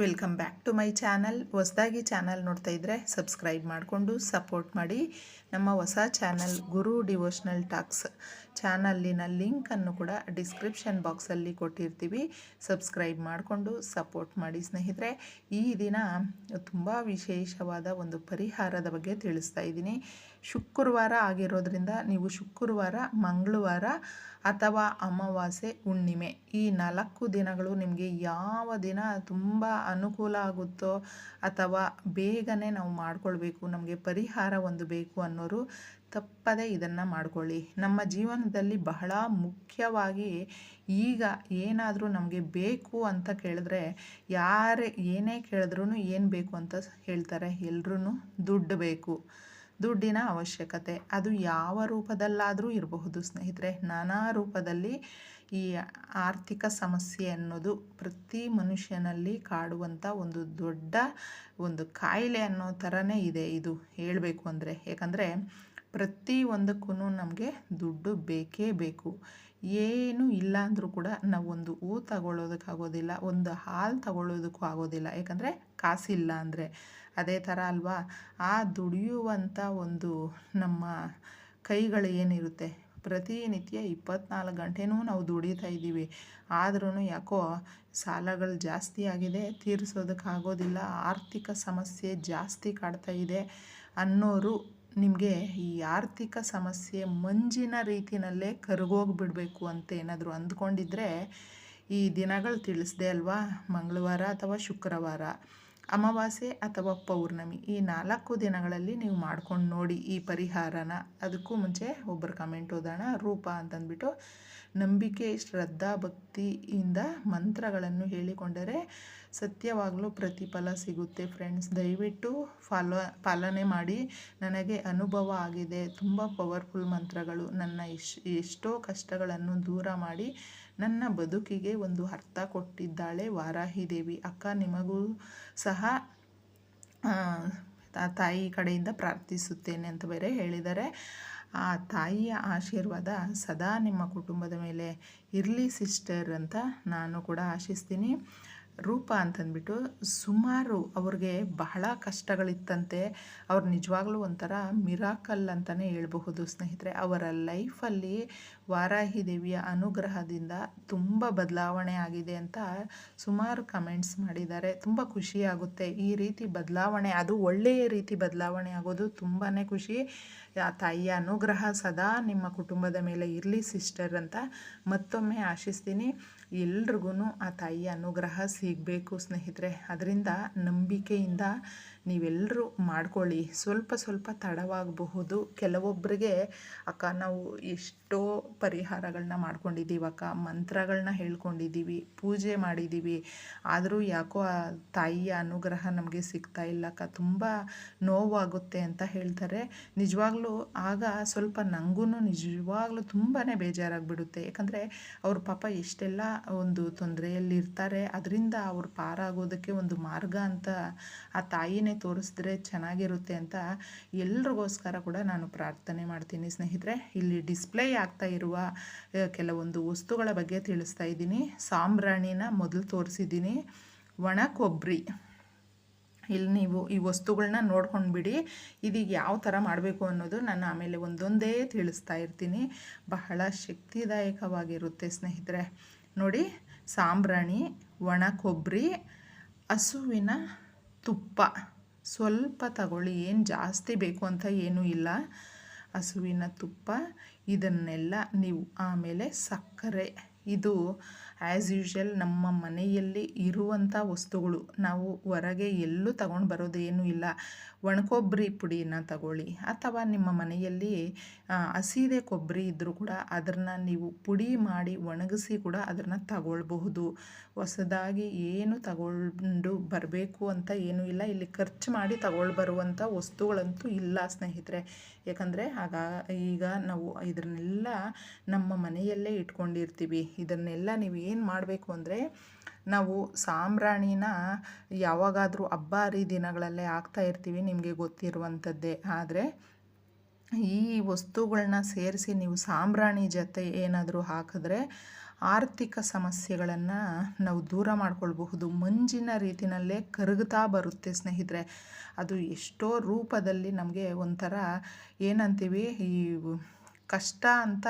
Welcome back to my channel ಹೊಸದಾಗಿ channel ನೋಡ್ತಾ ಇದ್ದರೆ ಸಬ್ಸ್ಕ್ರೈಬ್ ಮಾಡಿಕೊಂಡು ಸಪೋರ್ಟ್ ಮಾಡಿ. ನಮ್ಮ ಹೊಸ ಚಾನಲ್ ಗುರು ಡಿವೋಷ್ನಲ್ ಟಾಕ್ಸ್ ಚಾನಲ್ಲಿನ ಲಿಂಕನ್ನು ಕೂಡ ಡಿಸ್ಕ್ರಿಪ್ಷನ್ ಬಾಕ್ಸಲ್ಲಿ ಕೊಟ್ಟಿರ್ತೀವಿ. ಸಬ್ಸ್ಕ್ರೈಬ್ ಮಾಡಿಕೊಂಡು ಸಪೋರ್ಟ್ ಮಾಡಿ ಸ್ನೇಹಿತರೆ. ಈ ದಿನ ತುಂಬ ವಿಶೇಷವಾದ ಒಂದು ಪರಿಹಾರದ ಬಗ್ಗೆ ತಿಳಿಸ್ತಾ ಇದ್ದೀನಿ. ಶುಕ್ರವಾರ ಆಗಿರೋದ್ರಿಂದ ನೀವು ಶುಕ್ರವಾರ, ಮಂಗಳವಾರ ಅಥವಾ ಅಮಾವಾಸ್ಯೆ, ಹುಣ್ಣಿಮೆ ಈ ನಾಲ್ಕು ದಿನಗಳು ನಿಮಗೆ ಯಾವ ದಿನ ತುಂಬ ಅನುಕೂಲ ಆಗುತ್ತೋ ಅಥವಾ ಬೇಗನೆ ನಾವು ಮಾಡಿಕೊಳ್ಬೇಕು, ನಮಗೆ ಪರಿಹಾರ ಒಂದು ಬೇಕು ಅನ್ನೋರು ತಪ್ಪದೇ ಇದನ್ನು ಮಾಡ್ಕೊಳ್ಳಿ. ನಮ್ಮ ಜೀವನದಲ್ಲಿ ಬಹಳ ಮುಖ್ಯವಾಗಿ ಈಗ ಏನಾದರೂ ನಮಗೆ ಬೇಕು ಅಂತ ಕೇಳಿದ್ರೆ, ಯಾರೇ ಏನೇ ಕೇಳಿದ್ರೂ ಏನು ಬೇಕು ಅಂತ ಹೇಳ್ತಾರೆ ಎಲ್ರೂ ದುಡ್ಡು ಬೇಕು. ದುಡ್ಡಿನ ಅವಶ್ಯಕತೆ. ಅದು ಯಾವ ರೂಪದಲ್ಲಾದರೂ ಇರಬಹುದು ಸ್ನೇಹಿತರೆ. ನಾನಾ ರೂಪದಲ್ಲಿ ಈ ಆರ್ಥಿಕ ಸಮಸ್ಯೆ ಅನ್ನೋದು ಪ್ರತಿ ಮನುಷ್ಯನಲ್ಲಿ ಕಾಡುವಂಥ ಒಂದು ದೊಡ್ಡ ಒಂದು ಕಾಯಿಲೆ ಅನ್ನೋ ಥರನೇ ಇದೆ ಇದು ಹೇಳಬೇಕು ಅಂದರೆ. ಯಾಕಂದರೆ ಪ್ರತಿ ಒಂದಕ್ಕೂ ನಮಗೆ ದುಡ್ಡು ಬೇಕೇ ಬೇಕು. ಏನು ಇಲ್ಲ ಅಂದರೂ ಕೂಡ ನಾವು ಒಂದು ಹೂ ತಗೊಳ್ಳೋದಕ್ಕಾಗೋದಿಲ್ಲ, ಒಂದು ಹಾಲು ತಗೊಳ್ಳೋದಕ್ಕೂ ಆಗೋದಿಲ್ಲ. ಯಾಕಂದರೆ ಕಾಸಿಲ್ಲ ಅಂದರೆ. ಅದೇ ಥರ ಅಲ್ವಾ? ಆ ದುಡಿಯುವಂಥ ಒಂದು ನಮ್ಮ ಕೈಗಳು ಏನಿರುತ್ತೆ? ಪ್ರತಿನಿತ್ಯ ಇಪ್ಪತ್ನಾಲ್ಕು ಗಂಟೆನೂ ನಾವು ದುಡಿತಾ ಇದ್ದೀವಿ. ಆದ್ರೂ ಯಾಕೋ ಸಾಲಗಳು ಜಾಸ್ತಿ ಆಗಿದೆ ತೀರಿಸೋದಕ್ಕಾಗೋದಿಲ್ಲ ಆರ್ಥಿಕ ಸಮಸ್ಯೆ ಜಾಸ್ತಿ ಕಾಡ್ತಾ ಇದೆ ಅನ್ನೋರು ನಿಮಗೆ ಈ ಆರ್ಥಿಕ ಸಮಸ್ಯೆ ಮಂಜಿನ ರೀತಿಯಲ್ಲೇ ಕರಗೋಗಿಬಿಡಬೇಕು ಅಂತ ಏನಾದರೂ ಅಂದ್ಕೊಂಡಿದ್ರೆ ಈ ದಿನಗಳು ತಿಳಿಸ್ದೆ ಅಲ್ವಾ? ಮಂಗಳವಾರ ಅಥವಾ ಶುಕ್ರವಾರ? ಅಮಾವಾಸ್ಯೆ ಅಥವಾ ಪೌರ್ಣಮಿ ಈ ನಾಲ್ಕು ದಿನಗಳಲ್ಲಿ ನೀವು ಮಾಡ್ಕೊಂಡು ನೋಡಿ ಈ ಪರಿಹಾರನ. ಅದಕ್ಕೂ ಮುಂಚೆ ಒಬ್ಬರು ಕಮೆಂಟ್ ಓದೋಣ. ರೂಪ ಅಂತಂದ್ಬಿಟ್ಟು, ನಂಬಿಕೆ, ಶ್ರದ್ಧಾ, ಭಕ್ತಿಯಿಂದ ಮಂತ್ರಗಳನ್ನು ಹೇಳಿಕೊಂಡರೆ ಸತ್ಯವಾಗಲೂ ಪ್ರತಿಫಲ ಸಿಗುತ್ತೆ ಫ್ರೆಂಡ್ಸ್ ದಯವಿಟ್ಟು ಫಾಲೋ ಪಾಲನೆ ಮಾಡಿ. ನನಗೆ ಅನುಭವ ಆಗಿದೆ. ತುಂಬ ಪವರ್ಫುಲ್ ಮಂತ್ರಗಳು. ನನ್ನ ಎಷ್ಟೋ ಕಷ್ಟಗಳನ್ನು ದೂರ ಮಾಡಿ. ನನ್ನ ಬದುಕಿಗೆ ಒಂದು ಅರ್ಥ ಕೊಟ್ಟಿದ್ದಾಳೆ ವಾರಾಹಿ ದೇವಿ ಅಕ್ಕ, ನಿಮಗೂ ಸಹ ತಾಯಿ ಕಡೆಯಿಂದ ಪ್ರಾರ್ಥಿಸುತ್ತೇನೆ ಅಂತ ಬೇರೆ ಹೇಳಿದರೆ, ಆ ತಾಯಿಯ ಆಶೀರ್ವಾದ ಸದಾ ನಿಮ್ಮ ಕುಟುಂಬದ ಮೇಲೆ ಇರಲಿ, ಸಿಸ್ಟರ್, ಅಂತ ನಾನು ಕೂಡ ಆಶಿಸ್ತೀನಿ. ರೂಪ ಅಂತಂದ್ಬಿಟ್ಟು ಸುಮಾರು ಅವ್ರಿಗೆ ಬಹಳ ಕಷ್ಟಗಳಿತ್ತಂತೆ. ಅವ್ರು ನಿಜವಾಗ್ಲೂ ಒಂಥರ ಮಿರಾಕಲ್ ಅಂತಲೇ ಹೇಳಬಹುದು ಸ್ನೇಹಿತರೆ. ಅವರ ಲೈಫಲ್ಲಿ ವಾರಾಹಿ ದೇವಿಯ ಅನುಗ್ರಹದಿಂದ ತುಂಬ ಬದಲಾವಣೆ ಆಗಿದೆ ಅಂತ ಸುಮಾರು ಕಮೆಂಟ್ಸ್ ಮಾಡಿದ್ದಾರೆ. ತುಂಬ ಖುಷಿಯಾಗುತ್ತೆ ಈ ರೀತಿ ಬದಲಾವಣೆ, ಅದು ಒಳ್ಳೆಯ ರೀತಿ ಬದಲಾವಣೆ ಆಗೋದು ತುಂಬಾ ಖುಷಿ. ಆ ತಾಯಿಯ ಅನುಗ್ರಹ ಸದಾ ನಿಮ್ಮ ಕುಟುಂಬದ ಮೇಲೆ ಇರಲಿ ಸಿಸ್ಟರ್ ಅಂತ ಮತ್ತೊಮ್ಮೆ ಆಶಿಸ್ತೀನಿ. ಎಲ್ರಿಗೂ ಆ ತಾಯಿಯ ಅನುಗ್ರಹ ಸಿಗಬೇಕು ಸ್ನೇಹಿತರೆ. ಅದರಿಂದ ನಂಬಿಕೆಯಿಂದ ನೀವೆಲ್ಲರೂ ಮಾಡ್ಕೊಳ್ಳಿ. ಸ್ವಲ್ಪ ಸ್ವಲ್ಪ ತಡವಾಗಬಹುದು. ಕೆಲವೊಬ್ಬರಿಗೆ ಅಕ್ಕ, ನಾವು ಎಷ್ಟೋ ಪರಿಹಾರಗಳನ್ನ ಮಾಡ್ಕೊಂಡಿದ್ದೀವಿ ಅಕ್ಕ. ಮಂತ್ರಗಳನ್ನ ಹೇಳ್ಕೊಂಡಿದ್ದೀವಿ. ಪೂಜೆ ಮಾಡಿದ್ದೀವಿ. ಆದರೂ ಯಾಕೋ ಆ ತಾಯಿಯ ಅನುಗ್ರಹ ನಮಗೆ ಸಿಗ್ತಾ ಇಲ್ಲ ಅಕ್ಕ. ತುಂಬ ನೋವಾಗುತ್ತೆ ಅಂತ ಹೇಳ್ತಾರೆ. ನಿಜವಾಗ್ಲೂ ಆಗ ಸ್ವಲ್ಪ ನನಗೂ ನಿಜವಾಗ್ಲೂ ತುಂಬಾ ಬೇಜಾರಾಗಿಬಿಡುತ್ತೆ. ಯಾಕಂದರೆ ಅವ್ರ ಪಾಪ ಎಷ್ಟೆಲ್ಲ ಒಂದು ತೊಂದರೆಯಲ್ಲಿರ್ತಾರೆ. ಅದರಿಂದ ಅವ್ರು ಪಾರಾಗೋದಕ್ಕೆ ಒಂದು ಮಾರ್ಗ ಅಂತ ಆ ತಾಯಿನೇ ತೋರಿಸಿದ್ರೆ ಚೆನ್ನಾಗಿರುತ್ತೆ ಅಂತ ಎಲ್ರಿಗೋಸ್ಕರ ಕೂಡ ನಾನು ಪ್ರಾರ್ಥನೆ ಮಾಡ್ತೀನಿ ಸ್ನೇಹಿತರೆ. ಇಲ್ಲಿ ಡಿಸ್ಪ್ಲೇ ಆಗ್ತಾ ಇರುವ ಕೆಲವೊಂದು ವಸ್ತುಗಳ ಬಗ್ಗೆ ತಿಳಿಸ್ತಾ ಇದ್ದೀನಿ. ಸಾಂಬ್ರಾಣಿನ ಮೊದಲು ತೋರಿಸಿದ್ದೀನಿ. ಒಣ ಕೊಬ್ಬರಿ ಇಲ್ಲಿ ನೀವು ಈ ವಸ್ತುಗಳನ್ನ ನೋಡ್ಕೊಂಡು ಬಿಡಿ ಇದೀಗ ಯಾವ ಥರ ಮಾಡಬೇಕು ಅನ್ನೋದು ನಾನು ಆಮೇಲೆ ಒಂದೊಂದೇ ತಿಳಿಸ್ತಾ ಇರ್ತೀನಿ. ಬಹಳ ಶಕ್ತಿದಾಯಕವಾಗಿರುತ್ತೆ ಸ್ನೇಹಿತರೆ. ನೋಡಿ, ಸಾಂಬ್ರಾಣಿ, ಒಣ ಕೊಬ್ಬರಿ ಹಸುವಿನ ತುಪ್ಪ. ಸ್ವಲ್ಪ ತಗೊಳ್ಳಿ, ಏನು ಜಾಸ್ತಿ ಬೇಕು ಅಂತ ಏನೂ ಇಲ್ಲ. ಹಸುವಿನ ತುಪ್ಪ, ಇದನ್ನೆಲ್ಲ ನೀವು ಆಮೇಲೆ ಸಕ್ಕರೆ. ಇದು ಆ್ಯಸ್ ಯೂಶ್ವಲ್ ನಮ್ಮ ಮನೆಯಲ್ಲಿ ಇರುವಂಥ ವಸ್ತುಗಳು. ನಾವು ಹೊರಗೆ ಎಲ್ಲೂ ತಗೊಂಡು ಬರೋದೇನೂ ಇಲ್ಲ. ಒಣಕೊಬ್ಬರಿ ಪುಡಿನ ತಗೊಳ್ಳಿ. ಅಥವಾ ನಿಮ್ಮ ಮನೆಯಲ್ಲಿ ಹಸಿದೆ ಕೊಬ್ಬರಿ ಇದ್ದರೂ ಕೂಡ ಅದನ್ನು ನೀವು ಪುಡಿ ಮಾಡಿ ಒಣಗಿಸಿ ಕೂಡ ಅದನ್ನು ತಗೊಳ್ಬಹುದು. ಹೊಸದಾಗಿ ಏನು ತಗೊಂಡು ಬರಬೇಕು ಅಂತ ಏನೂ ಇಲ್ಲ. ಇಲ್ಲಿ ಖರ್ಚು ಮಾಡಿ ತಗೊಳ್ಬರುವಂಥ ವಸ್ತುಗಳಂತೂ ಇಲ್ಲ ಸ್ನೇಹಿತರೆ. ಯಾಕಂದರೆ ಆಗ ಈಗ ನಾವು ಇದನ್ನೆಲ್ಲ ನಮ್ಮ ಮನೆಯಲ್ಲೇ ಇಟ್ಕೊಂಡಿರ್ತೀವಿ. ಇದನ್ನೆಲ್ಲ ನೀವು ಏನು ಮಾಡಬೇಕು ಅಂದರೆ ನಾವು ಸಾಂಬ್ರಾಣಿನ ಯಾವಾಗಾದರೂ ಹಬ್ಬ ಹರಿದಿನಗಳಲ್ಲೇ ಆಗ್ತಾ ಇರ್ತೀವಿ ನಿಮಗೆ ಗೊತ್ತಿರುವಂಥದ್ದೇ ಆದರೆ ಈ ವಸ್ತುಗಳನ್ನ ಸೇರಿಸಿ ನೀವು ಸಾಂಬ್ರಾಣಿ ಜೊತೆ ಏನಾದರೂ ಹಾಕಿದ್ರೆ ಆರ್ಥಿಕ ಸಮಸ್ಯೆಗಳನ್ನು ನಾವು ದೂರ ಮಾಡಿಕೊಳ್ಬಹುದು. ಮಂಜಿನ ರೀತಿಯಲ್ಲೇ ಕರಗುತ್ತಾ ಬರುತ್ತೆ ಸ್ನೇಹಿತರೆ. ಅದು ಎಷ್ಟೋ ರೂಪದಲ್ಲಿ ನಮಗೆ ಒಂಥರ ಏನಂತೀವಿ, ಈ ಕಷ್ಟ ಅಂತ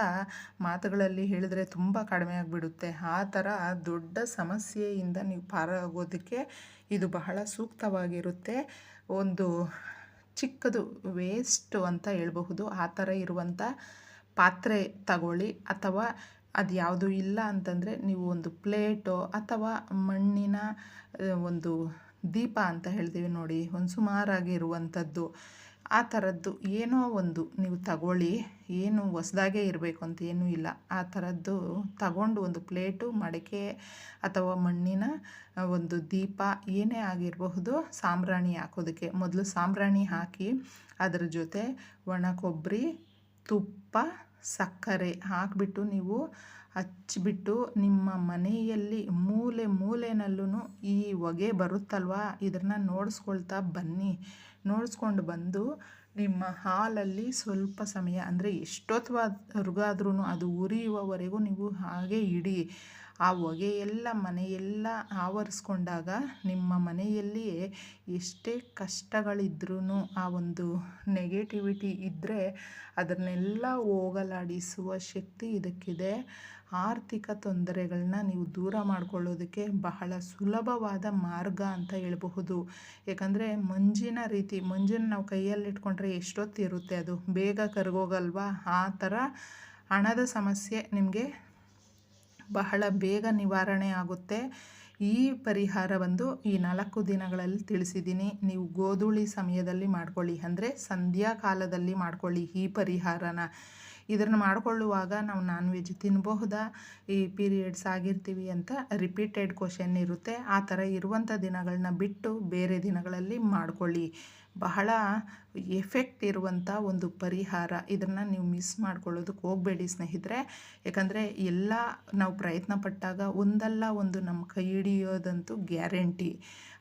ಮಾತುಗಳಲ್ಲಿ ಹೇಳಿದ್ರೆ ತುಂಬ ಕಡಿಮೆ ಆಗಿಬಿಡುತ್ತೆ. ಆ ಥರ ದೊಡ್ಡ ಸಮಸ್ಯೆಯಿಂದ ನೀವು ಪಾರಾಗೋದಕ್ಕೆ ಇದು ಬಹಳ ಸೂಕ್ತವಾಗಿರುತ್ತೆ. ಒಂದು ಚಿಕ್ಕದು ವೇಸ್ಟು ಅಂತ ಹೇಳಬಹುದು. ಆ ಥರ ಇರುವಂಥ ಪಾತ್ರೆ ತಗೊಳ್ಳಿ ಅಥವಾ ಅದು ಯಾವುದು ಇಲ್ಲ ಅಂತಂದರೆ ನೀವು ಒಂದು ಪ್ಲೇಟೋ ಅಥವಾ ಮಣ್ಣಿನ ಒಂದು ದೀಪ ಅಂತ ಹೇಳ್ತೀವಿ ನೋಡಿ, ಒಂದು ಸುಮಾರಾಗಿರುವಂಥದ್ದು ಆ ಥರದ್ದು ಏನೋ ಒಂದು ನೀವು ತಗೊಳ್ಳಿ, ಏನು ಹೊಸ್ದಾಗೇ ಇರಬೇಕು ಅಂತ ಏನೂ ಇಲ್ಲ. ಆ ಥರದ್ದು ತಗೊಂಡು ಒಂದು ಪ್ಲೇಟು, ಮಡಿಕೆ ಅಥವಾ ಮಣ್ಣಿನ ಒಂದು ದೀಪ ಏನೇ ಆಗಿರಬಹುದು, ಸಾಂಬ್ರಾಣಿ ಹಾಕೋದಕ್ಕೆ. ಮೊದಲು ಸಾಂಬ್ರಾಣಿ ಹಾಕಿ, ಅದರ ಜೊತೆ ಒಣ ಕೊಬ್ಬರಿ, ತುಪ್ಪ ಸಕ್ಕರೆ ಹಾಕಿಬಿಟ್ಟು ನೀವು ಹಚ್ಚಿಬಿಟ್ಟು ನಿಮ್ಮ ಮನೆಯಲ್ಲಿ ಮೂಲೆ ಮೂಲೆಯಲ್ಲೂ ಈ ಹೊಗೆ ಬರುತ್ತಲ್ವ? ಇದನ್ನು ನೋಡಿಸ್ಕೊಳ್ತಾ ಬನ್ನಿ. ನೋಡಿಸ್ಕೊಂಡು ಬಂದು ನಿಮ್ಮ ಹಾಲಲ್ಲಿ ಸ್ವಲ್ಪ ಸಮಯ, ಅಂದರೆ ಎಷ್ಟೊತ್ತವರೆಗಾದ್ರೂ ಅದು ಉರಿಯುವವರೆಗೂ ನೀವು ಹಾಗೆ ಇಡಿ. ಆ ಹೊಗೆ ಎಲ್ಲ ಮನೆಯೆಲ್ಲ ಆವರಿಸ್ಕೊಂಡಾಗ ನಿಮ್ಮ ಮನೆಯಲ್ಲಿಯೇ ಎಷ್ಟೇ ಕಷ್ಟಗಳಿದ್ರೂ ಆ ಒಂದು ನೆಗೆಟಿವಿಟಿ ಇದ್ದರೆ ಅದನ್ನೆಲ್ಲ ಹೋಗಲಾಡಿಸುವ ಶಕ್ತಿ ಇದಕ್ಕಿದೆ. ಆರ್ಥಿಕ ತೊಂದರೆಗಳನ್ನ ನೀವು ದೂರ ಮಾಡಿಕೊಳ್ಳೋದಕ್ಕೆ ಬಹಳ ಸುಲಭವಾದ ಮಾರ್ಗ ಅಂತ ಹೇಳಬಹುದು. ಯಾಕಂದರೆ ಮಂಜಿನ ರೀತಿ ಮಂಜನ್ನು ನಾವು ಕೈಯಲ್ಲಿಟ್ಕೊಂಡ್ರೆ ಎಷ್ಟೊತ್ತಿರುತ್ತೆ ಅದು? ಬೇಗ ಕರಗೋಗಲ್ವಾ? ಆ ಥರ ಹಣದ ಸಮಸ್ಯೆ ನಿಮಗೆ ಬಹಳ ಬೇಗ ನಿವಾರಣೆ ಆಗುತ್ತೆ. ಈ ಪರಿಹಾರ ಬಂದು ಈ ನಾಲ್ಕು ದಿನಗಳಲ್ಲಿ ತಿಳಿಸಿದ್ದೀನಿ. ನೀವು ಗೋಧೂಳಿ ಸಮಯದಲ್ಲಿ ಮಾಡ್ಕೊಳ್ಳಿ. ಅಂದರೆ ಸಂಧ್ಯಾ ಕಾಲದಲ್ಲಿ ಮಾಡ್ಕೊಳ್ಳಿ ಈ ಪರಿಹಾರನ. ಇದನ್ನು ಮಾಡಿಕೊಳ್ಳುವಾಗ ನಾವು ನಾನ್ ವೆಜ್ ತಿನ್ನಬಹುದಾ ಈ ಪೀರಿಯಡ್ಸ್ ಆಗಿರ್ತೀವಿ ಅಂತ ರಿಪೀಟೆಡ್ ಕ್ವಶನ್ ಇರುತ್ತೆ. ಆ ಥರ ಇರುವಂಥ ದಿನಗಳನ್ನ ಬಿಟ್ಟು ಬೇರೆ ದಿನಗಳಲ್ಲಿ ಮಾಡಿಕೊಳ್ಳಿ. ಬಹಳ ಎಫೆಕ್ಟ್ ಇರುವಂಥ ಒಂದು ಪರಿಹಾರ. ಇದನ್ನು ನೀವು ಮಿಸ್ ಮಾಡ್ಕೊಳ್ಳೋದಕ್ಕೆ ಹೋಗಬೇಡಿ ಸ್ನೇಹಿತರೆ. ಯಾಕಂದರೆ ಎಲ್ಲ ನಾವು ಪ್ರಯತ್ನ ಪಟ್ಟಾಗ ಒಂದಲ್ಲ ಒಂದು ನಮ್ಮ ಕೈ ಹಿಡಿಯೋದಂತೂ ಗ್ಯಾರಂಟಿ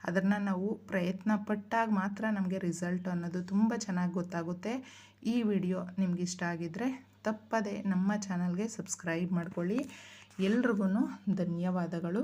ಅದನ್ನು ನಾವು ಪ್ರಯತ್ನ ಪಟ್ಟಾಗ ಮಾತ್ರ ನಮಗೆ ರಿಸಲ್ಟ್ ಅನ್ನೋದು ತುಂಬ ಚೆನ್ನಾಗಿ ಗೊತ್ತಾಗುತ್ತೆ. ಈ ವಿಡಿಯೋ ನಿಮ್ಗೆ ಇಷ್ಟ ಆಗಿದ್ದರೆ ತಪ್ಪದೆ ನಮ್ಮ ಚಾನಲ್ಗೆ ಸಬ್ಸ್ಕ್ರೈಬ್ ಮಾಡ್ಕೊಳ್ಳಿ. ಎಲ್ರಿಗೂ ಧನ್ಯವಾದಗಳು.